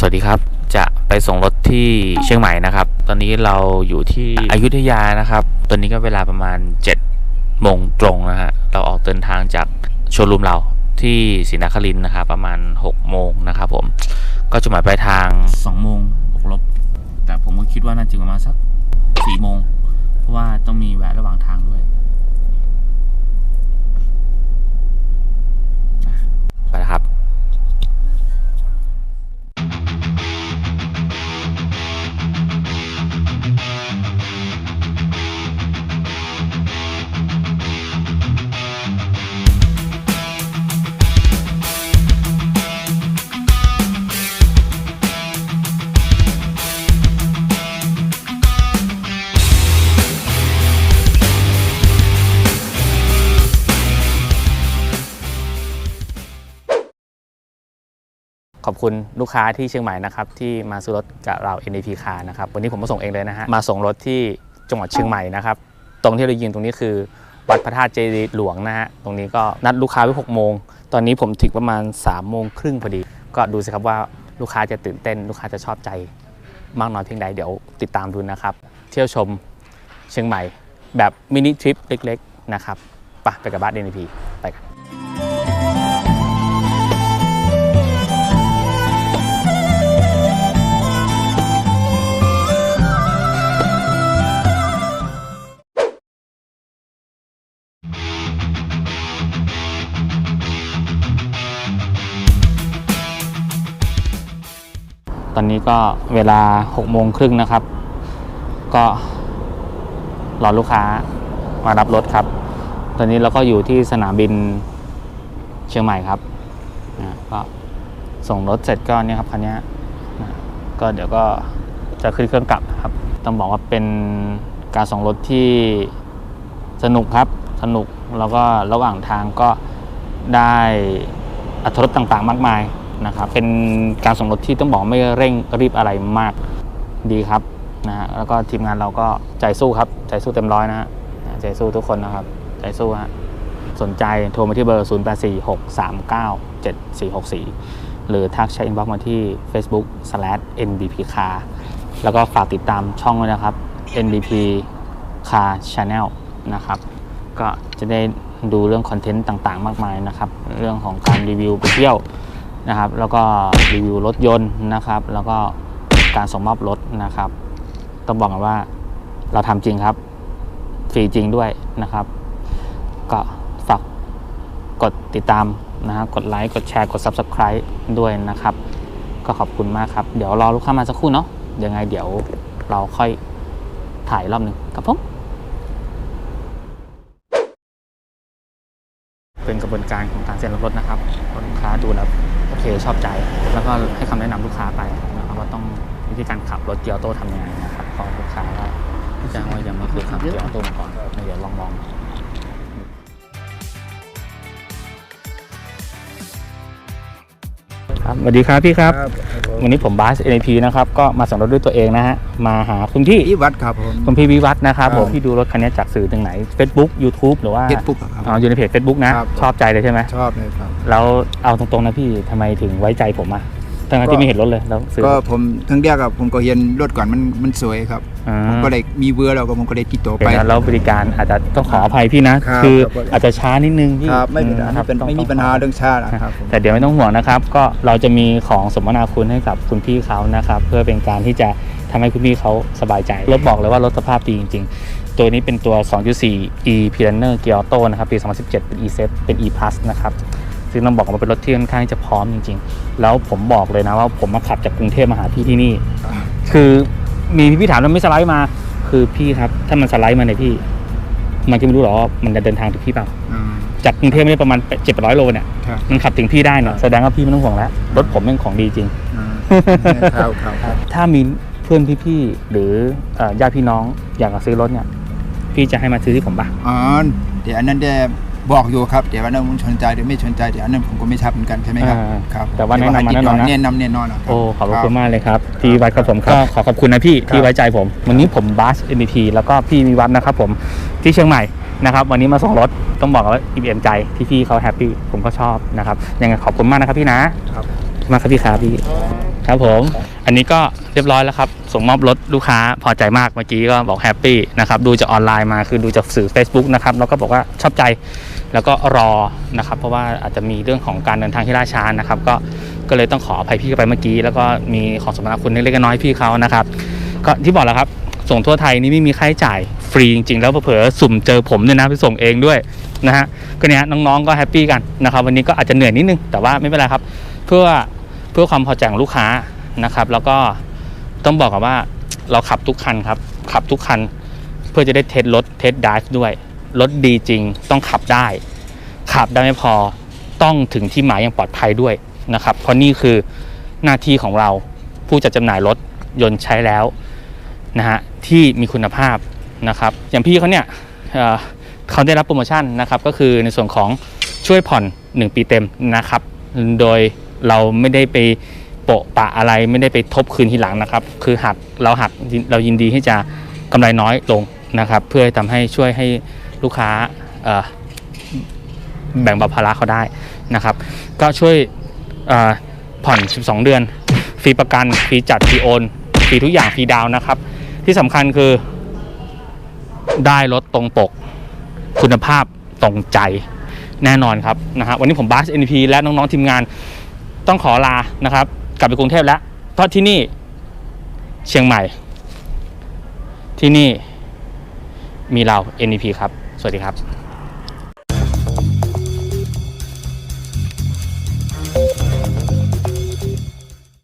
สวัสดีครับ จะไปส่งรถที่เชียงใหม่นะครับ ตอนนี้เราอยู่ที่อยุธยานะครับ ตอนนี้ก็เวลาประมาณ7โมงตรงนะฮะ เราออกเดินทางจากโชว์รูมเราที่ศรีนครินนะครับประมาณ6โมงนะครับผม ก็จุดหมายปลายทาง2โมงบวกลบ แต่ผมก็คิดว่าน่าจะประมาณสัก4โมง เพราะว่าต้องมีแวะระหว่างทางด้วย ขอบคุณลูกค้าที่เชียงใหม่นะครับที่มาซื้อรถกับเรา NAP Car นะครับวันนี้ผมมาส่งเองเลยนะฮะมาส่งรถที่จังหวัดเชียงใหม่นะครับตรงที่เรายืนตรงนี้คือวัดพระธาตุเจดีย์หลวงนะฮะตรงนี้ก็นัดลูกค้าไว้6โมงตอนนี้ผมถึงประมาณ3โมงครึ่งพอดี ก็ดูสิครับว่าลูกค้าจะตื่นเต้น ลูกค้าจะชอบใจมากน้อยเพียงใดเดี๋ยวติดตามดูนะครับ เที่ยวชมเชียงใหม่แบบมินิทริปเล็กๆนะครับไปไปกับบ้าน NAP ไปกัน อนนี้ก็เวลา6โมงครึ่งนะครับ ก็รอลูกค้ามารับรถครับ ตอนนี้เราก็อยู่ที่สนามบินเชียงใหม่ครับนะก็ส่งรถเสร็จก็เนี่ยครับคันนี้นะก็เดี๋ยวก็จะขึ้นเครื่องกลับครับ ต้องบอกว่าเป็นการส่งรถที่สนุกครับ สนุกแล้วก็ระหว่างทางก็ได้อัตรถต่างๆ มากมาย นะครับเป็นการส่งรถที่ต้องบอกไม่เร่งรีบอะไรมากดีครับนะฮะแล้วก็ทีมงานเราก็ใจสู้ครับ ใจสู้เต็มร้อยนะฮะใจสู้ทุกคนนะครับ ใจสู้ฮะสนใจโทรมาที่เบอร์ 0 8 4 6 3 9 7 4 6 4 หรือทักแชทอินบ็อกซ์มาที่ Facebook NBP Car แล้วก็ฝากติดตามช่องด้วยนะครับ NBP Car Channel นะครับ ก็จะได้ดูเรื่องคอนเทนต์ต่างๆ มากมายนะครับ เรื่องของการรีวิวไปเที่ยว นะครับ แล้วก็รีวิวรถยนต์นะครับ แล้วก็การส่งมอบรถนะครับ ต้องบอกกันว่าเราทำจริงครับ ฟรีจริงด้วยนะครับ ก็ฝากกดติดตามนะฮะกดไลค์ กดแชร์ กด Subscribe ด้วยนะครับ ก็ขอบคุณมากครับ เดี๋ยวรอลูกค้ามาสักครู่เนาะยังไงเดี๋ยวเราค่อยถ่ายรอบหนึ่งครับผมเป็นกระบวนการของการเซ็นรับรถนะครับลูกค้าดูแล้ว โอเคชอบใจ แล้วก็ให้คำแนะนำลูกค้าไปนะครับว่าต้องวิธีการขับรถเกียร์โต้ทำยังไงนะครับขอลูกค้าก็แจ้งว่ายังไม่เคยขับเกียร์โต้มาก่อนเดี๋ยวลองลองครับสวัสดีครับพี่ครับ วันนี้ผมบาส NAP นะครับก็มาส่งรถด้วยตัวเองนะฮะมาหาคุณพี่ที่วัดครับผม คุณพี่วิวัฒน์นะครับครับผมพี่ดูรถคันนี้จากสื่อตรงไหน Facebook YouTube หรือว่าเฟซบุ๊กครับอ๋ออยู่ในเพจ Facebook นะครับ ชอบใจเลยใช่ไหมชอบเลยครับ แล้วเอาตรงๆนะพี่ทำไมถึงไว้ใจผมอะ ทั้งๆก็ที่ไม่เห็นรถเลยแล้วซื้อ ก็ผมทั้งเดียวกับผมก็เห็นรถก่อนมันมันสวยครับอ่า ผมก็เลยมีเบอร์แล้วก็ผมก็เลยติดต่อเป็นไปนะแล้วบริการอาจจะต้องขออภัยพี่นะ ครับคือครับ อาจจะช้านิดนึงพี่ครับไม่เป็นไรอืเป็นต้องไม่มีต้องปัญหาขอเรื่องชาตินะครับผม แต่เดี๋ยวไม่ต้องห่วงนะครับ ก็เราจะมีของสมนาคุณให้กับคุณพี่เขานะครับ เพื่อเป็นการที่จะทำให้คุณพี่เขาสบายใจ รถบอกเลยว่ารถสภาพดีจริง ๆ ตัวนี้เป็นตัว 2.4 e p i a n e r Gear Auto นะครับปี 2017 เป็น e s e t เป็น e plus นะครับ ซึ่งต้องบอกว่าเป็นรถที่ค่อนข้างจะพร้อมจริง ๆ แล้วผมบอกเลยนะว่าผมมาขับจากกรุงเทพมาหาพี่ที่นี่ คือมีพี่ๆถามแล้วไม่สไลด์มา คือพี่ครับ ถ้ามันสไลด์มาเนี่ยพี่ มันจะไม่รู้หรอกว่ามันจะเดินทางถึงพี่เปล่าอืมจากกรุงเทพไม่ได้ประมาณ700โลเนี่ยครับมันขับถึงพี่ได้เนี่ยแสดงว่าพี่ไม่ต้องห่วงแล้วรถผมเป็นของดีจริงอืมครับครับครับถ้ามีเพื่อนพี่ๆหรือเอ่อญาติพี่น้องอยากจะซื้อรถเนี่ย พี่จะให้มาซื้อที่ผมปะอ๋อเดี๋ยวอันนั้นได้ บอกอยู่ครับเดี๋ยวอันนั้นผมสนใจหรือไม่สนใจเดี๋ยวอันนั้นผมก็ไม่ทราบเหมือนกันใช่ไหมครับอ่าครับแต่ว่าแนะนำมาเดี๋ยแน่นอนนะให้ติดต่แนะนำแน่นอนนะรับ โอ้ขอบพระคุณรัมากเลยครับพี่วัดครับผมก็ขอขอบคุณนะพี่ครับ ที่ไว้ใจผม วันนี้ผมบัส MVP แล้วก็พี่มีวัดนะครับผมที่เชียงใหม่นะครับ วันนี้มาส่งรถต้องบอกว่าอิ่มเอมใจที่พี่เขาแฮปปี้ผมก็ชอบนะครับยังไงขอบคุณมากนะครับพี่นะครับขอบคุณมากครับพี่ครับพี่ ครับผม อันนี้ก็เรียบร้อยแล้วครับ ส่งมอบรถลูกค้าพอใจมากเมื่อกี้ก็บอกแฮปปี้นะครับดูจากออนไลน์มาคือดูจากสื่อ Facebook นะครับแล้วก็บอกว่าชอบใจแล้วก็รอนะครับ เพราะว่าอาจจะมีเรื่องของการเดินทางที่ล่าช้านะครับ ก็ก็เลยต้องขออภัยพี่ไปเมื่อกี้ แล้วก็มีของสมนาคุณเล็กๆน้อยๆพี่เขานะครับ ก็ที่บอกแล้วครับ ส่งทั่วไทยนี่ไม่มีค่าใช้จ่ายฟรีจริงๆแล้วเผลอสุ่มเจอผมด้วยนะไปส่งเองด้วยนะฮะก็เนี่ยน้องๆก็แฮปปี้กันนะครับ วันนี้ก็อาจจะเหนื่อยนิดนึงแต่ว่าไม่เป็นไรครับ เพื่อ พื่อความพอใจของลูกค้านะครับ แล้วก็ต้องบอกกันว่าเราขับทุกคันครับ ขับทุกคัน เพื่อจะได้เทสรถเทสไดฟ์ด้วย รถดีจริงต้องขับได้ ขับได้ไม่พอต้องถึงที่หมายอย่างปลอดภัยด้วยนะครับ เพราะนี่คือหน้าที่ของเราผู้จัดจำหน่ายรถยนต์ใช้แล้วนะฮะที่มีคุณภาพนะครับ อย่างพี่เขาเนี่ยเเขาได้รับโปรโมชั่นนะครับ ก็คือในส่วนของช่วยผ่อน 1 ปีเต็มนะครับ โดย เราไม่ได้ไปโปะปะอะไรไม่ได้ไปทบคืนทีหลังนะครับ คือหักเราหักเรายินดีที่จะกำไรน้อยลงนะครับ เพื่อทำให้ช่วยให้ลูกค้าแบ่งเบาภาระเขาได้นะครับ ก็ช่วยเออผ่อน 12 เดือน ฟรีประกัน ฟรีจัด ฟรีโอน ฟรีทุกอย่าง ฟรีดาวน์นะครับ ที่สำคัญคือได้รถตรงปก คุณภาพตรงใจแน่นอนครับนะฮะวันนี้ผมบาส NP และน้อง ๆ ทีมงาน ต้องขอลานะครับ กลับไปกรุงเทพแล้วเพราะที่นี่เชียงใหม่ ที่นี่มีเรา NP ครับ สวัสดีครับ